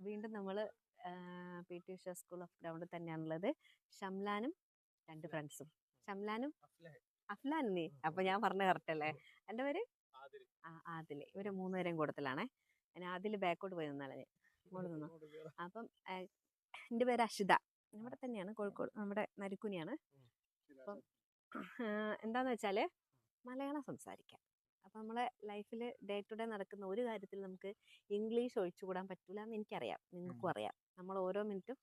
വീണ്ടും നമ്മൾ P. T. Usha school of ഗ്രൗണ്ടിൽ തന്നെയാണുള്ളത്. ഷംലാനും രണ്ട് ഫ്രണ്ട്സും. ഷംലാനും അഫ്ലാൻ. നീ? അപ്പൊ ഞാൻ പറഞ്ഞ കറക്റ്റ് അല്ലേ? എന്റെ പേര്? ആ ആദിൽ ഇവർ മൂന്നുപേരെയും കൂട്ടത്തിലാണേ. ഞാൻ ആദിൽ ബാക്കോട്ട് പോയി നിന്നാലേ ഇങ്ങോട്ട് നിന്നു. അപ്പം എന്റെ പേര് അഷിത ഇവിടെ തന്നെയാണ്. കോഴിക്കോട് നമ്മുടെ നരിക്കുനിയാണ്. അപ്പം എന്താന്ന് വെച്ചാൽ മലയാളം സംസാരിക്കാം അപ്പം നമ്മളെ ലൈഫിൽ ഡേ ടു ഡേ നടക്കുന്ന ഒരു കാര്യത്തിൽ നമുക്ക് ഇംഗ്ലീഷ് ഒഴിച്ചുകൂടാൻ പറ്റില്ല എന്ന് എനിക്കറിയാം നിങ്ങൾക്കും അറിയാം. നമ്മൾ ഓരോ മിനിറ്റും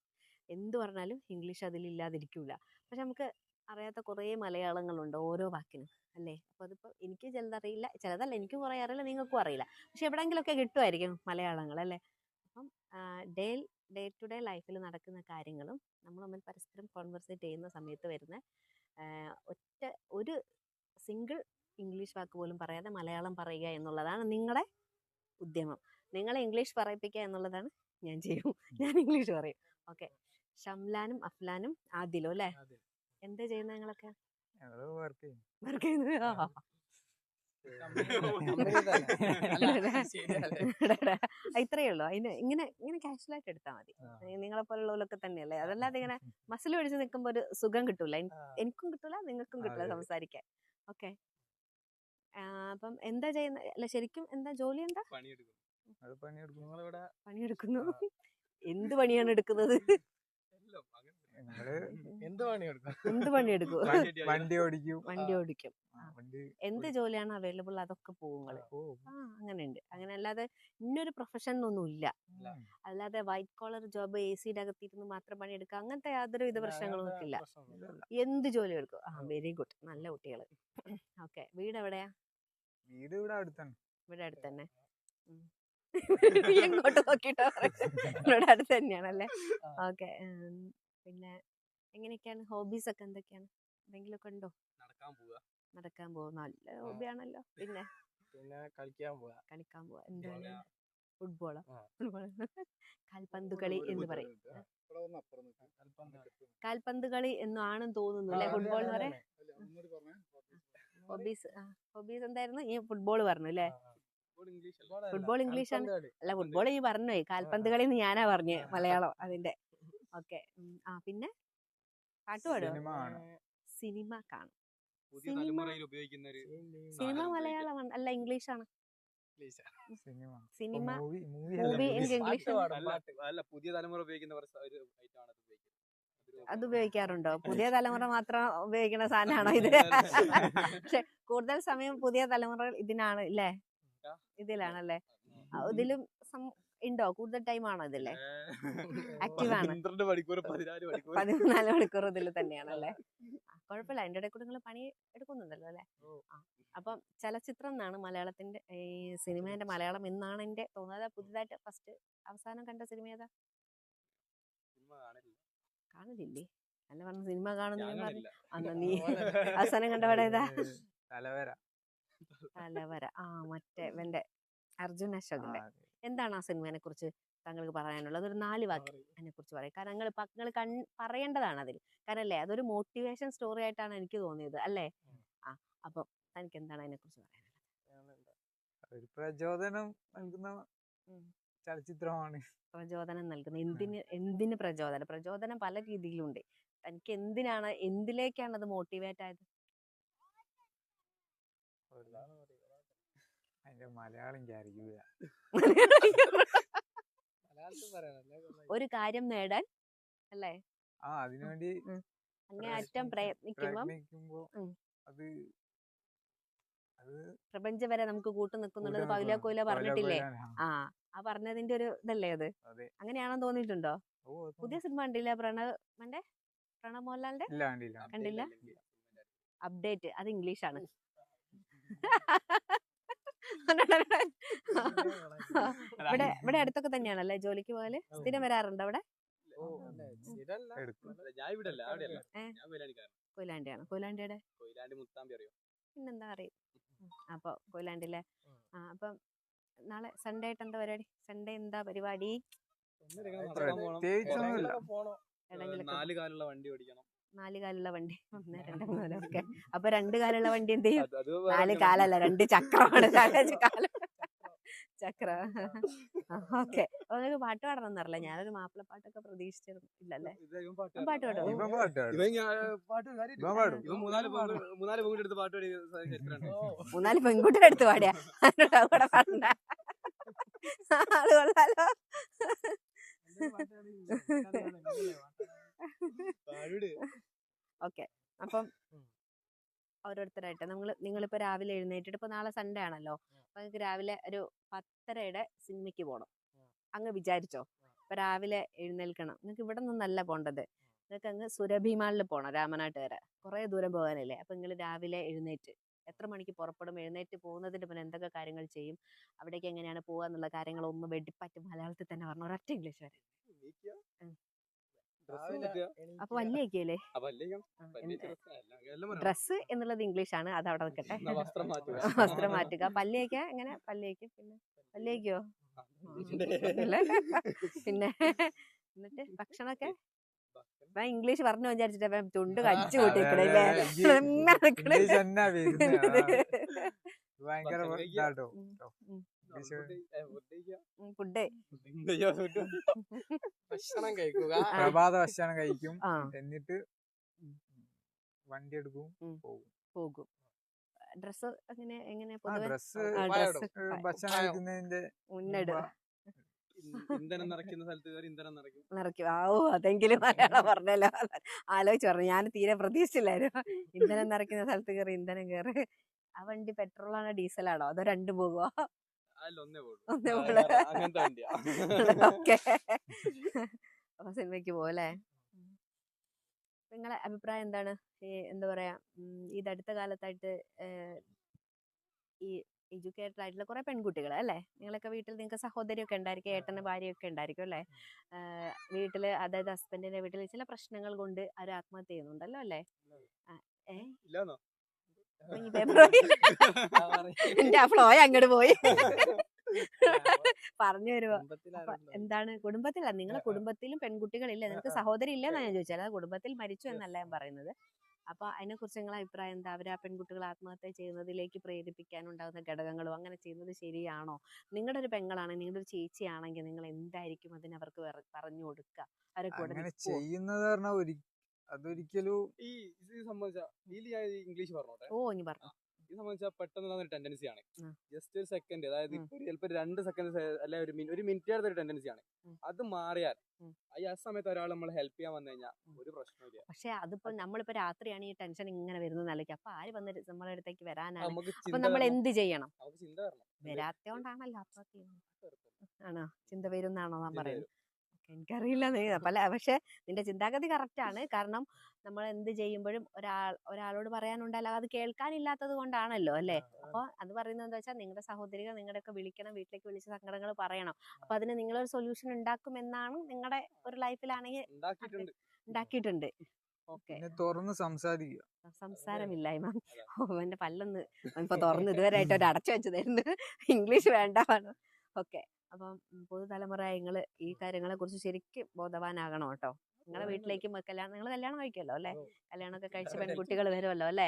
എന്ത് പറഞ്ഞാലും ഇംഗ്ലീഷ് അതിലില്ലാതിരിക്കില്ല പക്ഷെ നമുക്ക് അറിയാത്ത കുറേ മലയാളങ്ങളുണ്ട് ഓരോ വാക്കിനും അല്ലേ? അപ്പോൾ അതിപ്പോൾ എനിക്ക് ചിലതറിയില്ല ചിലതല്ല എനിക്ക് കുറേ അറിയില്ല നിങ്ങൾക്കും അറിയില്ല. പക്ഷെ എവിടെയെങ്കിലുമൊക്കെ കിട്ടുമായിരിക്കും മലയാളങ്ങൾ അല്ലേ? അപ്പം ഡേ ഡേ ടു ഡേ ലൈഫിൽ നടക്കുന്ന കാര്യങ്ങളും നമ്മൾ തമ്മിൽ പരസ്പരം കോൺവെർസേറ്റ് ചെയ്യുന്ന സമയത്ത് വരുന്ന ഒറ്റ ഒരു സിംഗിൾ ഇംഗ്ലീഷ് വാക്ക് പോലും പറയാതെ മലയാളം പറയുക എന്നുള്ളതാണ് നിങ്ങളുടെ ഉദ്യമം. നിങ്ങളെ ഇംഗ്ലീഷ് പറയിപ്പിക്കുക എന്നുള്ളതാണ് ഞാൻ ചെയ്യും. ഞാൻ ഇംഗ്ലീഷ് പറയും. ഓക്കെ. ഷംലാനും അഫ്ലാനും ആദിലും അല്ലേ? എന്താ ചെയ്യുന്ന നിങ്ങളൊക്കെ? വർക്ക് ചെയ്യുന്നത്. ഇത്രയേ ഉള്ളൂ. അതിന് ഇങ്ങനെ ഇങ്ങനെ കാഷ്വലായിട്ട് എടുത്താൽ മതി. നിങ്ങളെ പോലുള്ളവരൊക്കെ തന്നെയല്ലേ? അതല്ലാതെ ഇങ്ങനെ മസിൽ പിടിച്ച് നിൽക്കുമ്പോൾ ഒരു സുഖം കിട്ടൂല. എനിക്കും കിട്ടൂല നിങ്ങൾക്കും കിട്ടൂല സംസാരിക്കാൻ. ഓക്കെ. അപ്പം എന്താ ചെയ്യുന്ന അല്ല ശരിക്കും എന്താ ജോലി എന്താ? പണിയെടുക്കുന്നു. എന്ത് പണിയാണ് എടുക്കുന്നത്? എന്ത് പണിയെടുക്കും? വണ്ടി ഓടിക്കും. വണ്ടി ഓടിക്കും. എന്ത് ജോലിയാണ് അവൈലബിൾ അതൊക്കെ പോകുന്നത് അങ്ങനെ ഉണ്ട് അങ്ങനെ അല്ലാതെ ഇന്നൊരു പ്രൊഫഷൻ ഒന്നും ഇല്ല. അല്ലാതെ വൈറ്റ് കോളർ ജോബ് എ സിയുടെ അകത്തിരുന്ന് മാത്രം പണിയെടുക്കുക അങ്ങനത്തെ യാതൊരു വിധ പ്രശ്നങ്ങളും ഇല്ല എന്ത് ജോലി എടുക്കും? ആ വെരി ഗുഡ്. നല്ല കുട്ടികൾ ഓക്കെ. വീട് എവിടെയാ വീട് ഇവിടെ അടുത്താണ്. ഇവിടെ അടുത്ത് തന്നെ ഉം. നീ എങ്ങോട്ട് നോക്കിട്ടോ ഇവിടെ അടുത്ത് തന്നെയാണല്ലേ? ഓക്കെ പിന്നെ എങ്ങനെയൊക്കെയാണ്? ഹോബീസ് ഒക്കെ എന്തൊക്കെയാണ്? എന്തെങ്കിലുമൊക്കെ ഉണ്ടോ? നടക്കാൻ പോവുക. നടക്കാൻ പോവുക. നല്ല ഹോബിയാണല്ലോ പിന്നെ? പിന്നെ കളിക്കാൻ പോവുക. കളിക്കാൻ പോവുക. എന്താണ്. ഫുട്ബോളോ. ഫുട്ബോൾ കാൽപന്ത് കളി എന്ന് പറയും. കാൽപന്ത് കളി. എന്നാണെന്ന് തോന്നുന്നു അല്ലെ? ഫുട്ബോൾ എന്ന് പറയാം ഹോബീസ് ഹോബീസ് എന്തായിരുന്നു? ഈ ഫുട്ബോൾ പറഞ്ഞു അല്ലേ? ഫുട്ബോൾ ഇംഗ്ലീഷ് ആണ് അല്ല ഫുട്ബോൾ ഈ പറഞ്ഞു കാൽപന്ത് കളി എന്ന് ഞാനാ പറഞ്ഞു മലയാളം അതിന്റെ ഓക്കെ ആ പിന്നെ? പാട്ട് പാടുമോ സിനിമ കാണും. സിനിമ മലയാളമാണ് അല്ല ഇംഗ്ലീഷ്? ആണ് സിനിമ. സിനിമ മൂവി എനിക്ക് ഇംഗ്ലീഷ് പുതിയ തലമുറ ഉപയോഗിക്കുന്ന ഒരു സ- ഒരു item ആണ് അത് ഉപയോഗിക്കാറുണ്ടോ? പുതിയ തലമുറ മാത്രം ഉപയോഗിക്കുന്ന സാധനമാണോ ഇത്? പക്ഷെ കൂടുതൽ സമയം പുതിയ തലമുറ ഇതിനാണ് അല്ലേ ഇതിലാണ് ഇതിലാണല്ലേ? ഇതിലും ഉണ്ടോ? കൂടുതൽ ടൈം ആണോ ഇതില്ലേ ആക്റ്റീവ് ആണ്. പതിനാല് മണിക്കൂർ ഇതിൽ തന്നെയാണല്ലേ? അല്ലേ കുഴപ്പമില്ല. അതിന്റെ ഇടയിൽ കൂടെ നിങ്ങൾ പണി എടുക്കുന്നുണ്ടല്ലോ അല്ലേ. അപ്പം ചലച്ചിത്രം എന്നാണ് മലയാളത്തിന്റെ ഈ സിനിമേന്റെ മലയാളം എന്നാണ് എന്റെ തോന്നുന്നത്? പുതുതായിട്ട് ഫസ്റ്റ് അവസാനം കണ്ട സിനിമ ഏതാ? കാണുന്നില്ലേ? അല്ല പറഞ്ഞ സിനിമ കാണുന്ന അന്ന് നീ അവസാനം കണ്ട പടം ഏതാ? തലവര. തലവര. ആ മറ്റേ വെന്റെ അർജുൻ അശോകന്റെ. എന്താണ് ആ സിനിമയെ കുറിച്ച് താങ്കൾക്ക് പറയാനുള്ളത്? അതൊരു നാല് വാക്ക് അതിനെ കുറിച്ച് പറയും. കാരണം നിങ്ങൾ നിങ്ങൾ കൺ പറയേണ്ടതാണ് അതിൽ. കാരണം അല്ലേ അതൊരു മോട്ടിവേഷൻ സ്റ്റോറി ആയിട്ടാണ് എനിക്ക് തോന്നിയത് അല്ലേ? ആ അപ്പം തനിക്ക് എന്താണ് അതിനെ കുറിച്ച് പറയാനുള്ളത്? ഒരു പ്രചോദനം നൽകുന്ന. ചലച്ചിത്രമാണ്. പ്രചോദനം നൽകുന്നത്. എന്തിന് എന്തിന് പ്രചോദനം? പ്രചോദനം പല രീതിയിലുണ്ട്. തനിക്ക് എന്തിനാണ് എന്തിലേക്കാണ് അത് മോട്ടിവേറ്റ് ആയത്? അതിന്റെ മലയാളം ഒരു കാര്യം നേടാൻ അല്ലേ? ആ അതിനുവേണ്ടി അങ്ങേയറ്റം പ്രയത്നിക്കുമ്പം അത് പ്രപഞ്ചം വരെ നമുക്ക് കൂട്ടു നിൽക്കുന്നുള്ളത് പൗല. കോയില പറഞ്ഞിട്ടില്ലേ? ആ. ആ പറഞ്ഞതിന്റെ ഒരു ഇതല്ലേ അത്? അങ്ങനെയാണെന്ന് തോന്നിയിട്ടുണ്ടോ? പുതിയ സിനിമ കണ്ടില്ല പ്രണവ് മണ്ടേ? പ്രണവ് മോഹൻലാലിന്റെ കണ്ടില്ല? അപ്ഡേറ്റ് അത് ഇംഗ്ലീഷാണ്. ഇവിടെ ഇവിടെ അടുത്തൊക്കെ തന്നെയാണല്ലേ ജോലിക്ക് പോകൽ? സ്ഥിരം വരാറുണ്ട് അവിടെ? കൊയിലാണ്ടിയാണ്? കൊയിലാണ്ടിയുടെ? കൊയിലാണ്ടി മുത്താമ്പി അറിയോ? പിന്നെന്താ അറിയും. അപ്പൊ കൊയിലാണ്ടില്ലേ ആ. അപ്പം നാളെ സൺഡേ ആയിട്ട് എന്താ പരിപാടി? സൺഡേ എന്താ പരിപാടി? നാല് കാലുള്ള വണ്ടി ഓടിക്കണം. നാല് കാലുള്ള വണ്ടി. ഒന്ന് രണ്ട് മൂന്ന് ഓക്കെ. അപ്പൊ രണ്ട് കാലുള്ള വണ്ടി എന്ത് ചെയ്യും? നാല് കാലല്ല രണ്ട് ചക്രമാണ്. കാലം ചക്ര. ഓക്കെ. അപ്പൊ നിങ്ങൾക്ക് പാട്ട് പാടണം എന്നറിയില്ല ഞാനൊരു മാപ്പിളപ്പാട്ടൊക്കെ പ്രതീക്ഷിച്ചിരുന്നു. ഇല്ലല്ലേ? പാട്ട് ഇവൻ പാട്ട് പാടും. ഇവൻ പാട്ട് ഇവൻ പാട്ട് കാര്യമായിട്ട് ഇവൻ പാടും. ഇവൻ മൂന്നാൽ പെൺകുട്ടിയുടെ അടുത്ത് പാടിയ കൂടെ പാടണ്ട? ആൾ കൊള്ളാലോ പാടിട്. ഓക്കെ അപ്പം ഓരോരുത്തരായിട്ട് നിങ്ങൾ നിങ്ങളിപ്പോൾ രാവിലെ എഴുന്നേറ്റിട്ട് ഇപ്പോൾ നാളെ സൺഡേ ആണല്ലോ. അപ്പോൾ നിങ്ങൾക്ക് രാവിലെ ഒരു പത്തരയുടെ സിനിമയ്ക്ക് പോകണം അങ്ങ് വിചാരിച്ചോ? അപ്പോൾ രാവിലെ എഴുന്നേൽക്കണം. നിങ്ങൾക്ക് ഇവിടെ നിന്നല്ല പോകേണ്ടത് നിങ്ങൾക്ക് അങ്ങ് സുരഭിമാളിൽ പോണം പോകണം വരെ. കുറേ ദൂരം പോകാനല്ലേ? അപ്പോൾ നിങ്ങൾ രാവിലെ എഴുന്നേറ്റ്. എത്ര മണിക്ക് പുറപ്പെടും? എഴുന്നേറ്റ് പോകുന്നതിന് പിന്നെ എന്തൊക്കെ കാര്യങ്ങൾ ചെയ്യും? അവിടേക്ക് എങ്ങനെയാണ് പോകുക എന്നുള്ള കാര്യങ്ങളൊന്നും വെടിപ്പറ്റ് മലയാളത്തിൽ തന്നെ പറഞ്ഞു ഒരൊറ്റ ഇംഗ്ലീഷ് വരെ. നീക്കിയ? ഉം. ഡ്രസ് എന്നുള്ളത് ഇംഗ്ലീഷ് അപ്പോൾ വല്യേക്കല്ലേ ആ, പല്ലിക്കാം. പല്ലിച്ച dress ആ, എല്ലാം- എല്ലാം പറയണം. ഡ്രസ്സ് എന്നുള്ളത് ഇംഗ്ലീഷാണ് അത് അവിടെ നിൽക്കട്ടെ. വസ്ത്രം മാറ്റുക. വസ്ത്രം മാറ്റുക. പല്ലിയേക്ക എങ്ങനെ? പല്ലിയേക്ക് പിന്നെ പല്ലിയേക്കോ പിന്നെ എന്നിട്ട് ഭക്ഷണമൊക്കെ? ഞാൻ ഇംഗ്ലീഷ് പറഞ്ഞു വിചാരിച്ചിട്ട് അവൻ ചുണ്ട് കടിച്ചു കൂട്ടിക്കണില്ലേ. ഭയങ്കര ഭക്ഷണം food കഴിക്കുക. ഫുഡ്? ഭക്ഷണം പ്രഭാത ഭക്ഷണം കഴിക്കും. എന്നിട്ട് വണ്ടി എടുക്കും പോകും. പോകും. ഡ്രസ്സ് അങ്ങനെ എങ്ങനെ ഡ്രസ് ഭക്ഷണം കഴിക്കുന്നതിന്റെ മുന്നിട് ഇന്ധനം നിറയ്ക്കുന്ന സ്ഥലത്ത് കയറി ഇന്ധനം നിറയ്ക്കും. നിറയ്ക്കും. ആ ഓ അതെങ്കിലും മലയാളം പറഞ്ഞല്ലോ. ആലോചിച്ച് പറഞ്ഞു. ഞാൻ തീരെ പ്രതീക്ഷിച്ചില്ലായിരുന്നു. ഇന്ധനം നിറയ്ക്കുന്ന സ്ഥലത്ത് കയറി ഇന്ധനം കയറി. ആ വണ്ടി പെട്രോളാണോ ഡീസലാണോ അതോ രണ്ടും പോകുമോ അതിൽ ഒന്നേ വണ്ടിയാ. ഓക്കെ. അപ്പൊ സിനിമയ്ക്ക് പോകല്ലേ നിങ്ങളെ അഭിപ്രായം എന്താണ്? ഈ എന്താ പറയാ ഈ ഇത് അടുത്ത കാലത്തായിട്ട് ഏഹ്, ഈ എഡ്യൂക്കേറ്റഡ് ആയിട്ടുള്ള കുറെ പെൺകുട്ടികൾ അല്ലേ? നിങ്ങളൊക്കെ വീട്ടിൽ നിങ്ങൾക്ക് സഹോദരിയൊക്കെ ഉണ്ടായിരിക്കും ഏട്ടന് ഭാര്യയൊക്കെ ഉണ്ടായിരിക്കും അല്ലേ? വീട്ടിൽ വീട്ടിൽ അതായത് ഹസ്ബൻഡിന്റെ വീട്ടിൽ ചില പ്രശ്നങ്ങൾ കൊണ്ട് അവർ ആത്മഹത്യ ചെയ്യുന്നുണ്ടല്ലോ അല്ലേ? ആ, എന്റെ ആ ഫ്ലോ അങ്ങോട്ട് പോയി. പറഞ്ഞു വരുവോ? എന്താണ്? കുടുംബത്തിലാ. നിങ്ങളെ കുടുംബത്തിലും പെൺകുട്ടികളില്ല. നിങ്ങൾക്ക് സഹോദരി ഇല്ലെന്നാ ഞാൻ ചോദിച്ചത്. അല്ലാതെ കുടുംബത്തിൽ മരിച്ചു എന്നല്ല ഞാൻ പറയുന്നത്. അപ്പൊ അതിനെ കുറിച്ച് നിങ്ങളെ അഭിപ്രായം എന്താ? അവർ ആ പെൺകുട്ടികൾ ആത്മഹത്യ ചെയ്യുന്നതിലേക്ക് പ്രേരിപ്പിക്കാനുണ്ടാകുന്ന ഘടകങ്ങളും അങ്ങനെ ചെയ്യുന്നത് ശരിയാണോ? നിങ്ങളുടെ ഒരു പെങ്ങളാണ് നിങ്ങളുടെ ഒരു ചേച്ചിയാണെങ്കിൽ നിങ്ങൾ എന്തായിരിക്കും അതിന് അവർക്ക് പറഞ്ഞു കൊടുക്കുക അവരെ കൂടെ? ചെയ്യുന്നത് പറഞ്ഞാൽ അതൊരിക്കലും ഈ ഇത് സംബന്ധിച്ച ഇതിൽ ഞാൻ ഇംഗ്ലീഷ് പറഞ്ഞോട്ടെ. ഓ ഇനി പറഞ്ഞു. ഇത് സംബന്ധിച്ച പെട്ടെന്ന് ഒരു ടെൻഡൻസി ആണ് ജസ്റ്റ് ഒരു സെക്കൻഡ് അതായത്. ഇപ്പൊ ഒരു ചിലപ്പോ രണ്ട് സെക്കൻഡ് അല്ലെ ഒരു മിനി- ഒരു മിനിറ്റ് ഒരു ടെൻഡൻസി ആണ്. അത് മാറിയാൽ. ആ സമയത്ത് ഒരാൾ നമ്മൾ ഹെൽപ്പ് ചെയ്യാൻ വന്നു കഴിഞ്ഞാൽ ഒരു പ്രശ്നമില്ല പക്ഷെ അതിപ്പോ നമ്മളിപ്പോ രാത്രിയാണ് ഈ ടെൻഷൻ ഇങ്ങനെ വരുന്നത് നിലയ്ക്ക്. അപ്പൊ ആര് വന്ന് നമ്മളെ അടുത്തേക്ക് വരാനാണ്? അപ്പൊ നമ്മൾ എന്ത് ചെയ്യണം? വരാത്തോണ്ടാണല്ലോ ആണോ? ചിന്ത വരുന്നാണോ ഞാൻ പറയുന്നത്. എനിക്കറിയില്ല നീ പല പക്ഷെ നിന്റെ ചിന്താഗതി കറക്റ്റ് ആണ്. കാരണം നമ്മൾ എന്ത് ചെയ്യുമ്പോഴും ഒരാൾ ഒരാളോട് പറയാനുണ്ടല്ലോ അത് കേൾക്കാനില്ലാത്തത് കൊണ്ടാണല്ലോ അല്ലേ? അപ്പൊ അത് പറയുന്നത് എന്താ വെച്ചാൽ നിങ്ങളുടെ സഹോദരികൾ നിങ്ങളുടെയൊക്കെ വിളിക്കണം വീട്ടിലേക്ക് വിളിച്ച് സങ്കടങ്ങൾ പറയണം. അപ്പൊ അതിന് നിങ്ങളൊരു സൊല്യൂഷൻ ഉണ്ടാക്കുമെന്നാണ് നിങ്ങളുടെ ഒരു ലൈഫിലാണെങ്കിൽ ഉണ്ടാക്കിയിട്ടുണ്ട്. തുറന്ന് സംസാരിക്കുക. സംസാരമില്ലായ്മ. ഓ എന്റെ പല്ലൊന്ന് ഇപ്പൊ തുറന്ന് ഇതുവരെയായിട്ട് ഒരു അടച്ചു വെച്ചതായിരുന്നു ഇംഗ്ലീഷ് വേണ്ട. ഓക്കെ. അപ്പം പുതുതലമുറ നിങ്ങൾ ഈ കാര്യങ്ങളെ കുറിച്ച് ശരിക്കും ബോധവാനാകണം കേട്ടോ. നിങ്ങളെ വീട്ടിലേക്ക് കല്യാണം നിങ്ങൾ കല്യാണം കഴിക്കുമല്ലോ അല്ലേ? കല്യാണമൊക്കെ കഴിച്ച് പെൺകുട്ടികൾ വരുമല്ലോ അല്ലേ?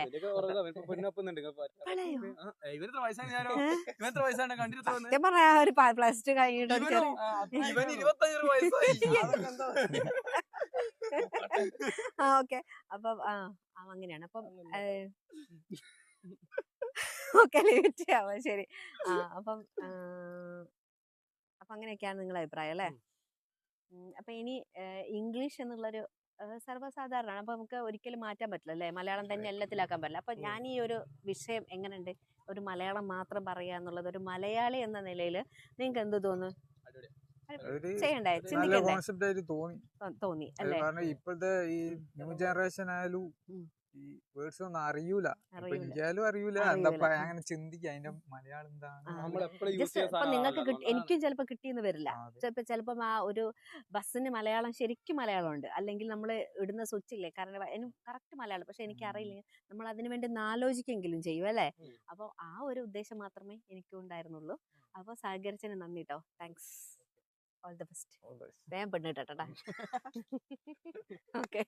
സത്യം പറയാ ഒരു പ്ലസ് ടു കഴിഞ്ഞിട്ട് ആ ഓക്കെ. അപ്പം ആ ആ, അങ്ങനെയാണ്. അപ്പം ഓക്കെ ലേറ്റ് ആവാം. ശരി. ആ അപ്പം അപ്പൊ അങ്ങനെയൊക്കെയാണ് നിങ്ങളുടെ അഭിപ്രായം അല്ലേ? അപ്പൊ ഇനി ഇംഗ്ലീഷ് എന്നുള്ളൊരു സർവസാധാരണ സർവസാധാരണമാണ്. അപ്പൊ നമുക്ക് ഒരിക്കലും മാറ്റാൻ പറ്റില്ല അല്ലേ? മലയാളം തന്നെ എല്ലാത്തിലാക്കാൻ പറ്റില്ല. അപ്പൊ ഞാൻ ഈ ഒരു വിഷയം എങ്ങനെയുണ്ട്? ഒരു മലയാളം മാത്രം പറയുക എന്നുള്ളത് ഒരു മലയാളി എന്ന നിലയിൽ നിങ്ങൾക്ക് എന്ത് തോന്നുന്നു? ചെയ്യണ്ടേ? ചിന്തിക്കണ്ടേ? തോന്നി. അല്ലേ? കാരണം ഇപ്പോഴത്തെ ഈ ന്യൂ ജനറേഷൻ ആയാലും. ഈ വേർഡ്സ് ഒന്നും അറിയൂല. ഇപ്പൊ അറിയൂല. എനിക്കായാലും അറിയൂല. അറിയൂല. എന്താ അങ്ങനെ ചിന്തിക്കുക. അതിന്റെ മലയാളം എന്താണ്? നിങ്ങൾക്ക്. എനിക്കും ചിലപ്പോ കിട്ടിയെന്ന് വരില്ല. ചിലപ്പോ ചിലപ്പോ ആ ഒരു ബസ്സിന് മലയാളം ശരിക്കും മലയാളം ഉണ്ട് അല്ലെങ്കിൽ നമ്മൾ ഇടുന്ന സ്വിച്ച് ഇല്ലേ കാരണം കറക്റ്റ് മലയാളം. പക്ഷെ എനിക്ക്. അറിയില്ല. നമ്മൾ അതിനു വേണ്ടി നാലോചിക്കെങ്കിലും ആലോചിക്കെങ്കിലും ചെയ്യും അല്ലേ? അപ്പൊ അപ്പോൾ ആ ഒരു ഉദ്ദേശം മാത്രമേ എനിക്കും ഉണ്ടായിരുന്നുള്ളൂ. അപ്പോൾ സഹകരിച്ചതിന് നന്ദി കേട്ടോ താങ്ക്സ് ഓൾ ദ ബെസ്റ്റ് വേഗം the കേട്ടോ വേഗം പെണ്ണിട്ടാ ഓക്കെ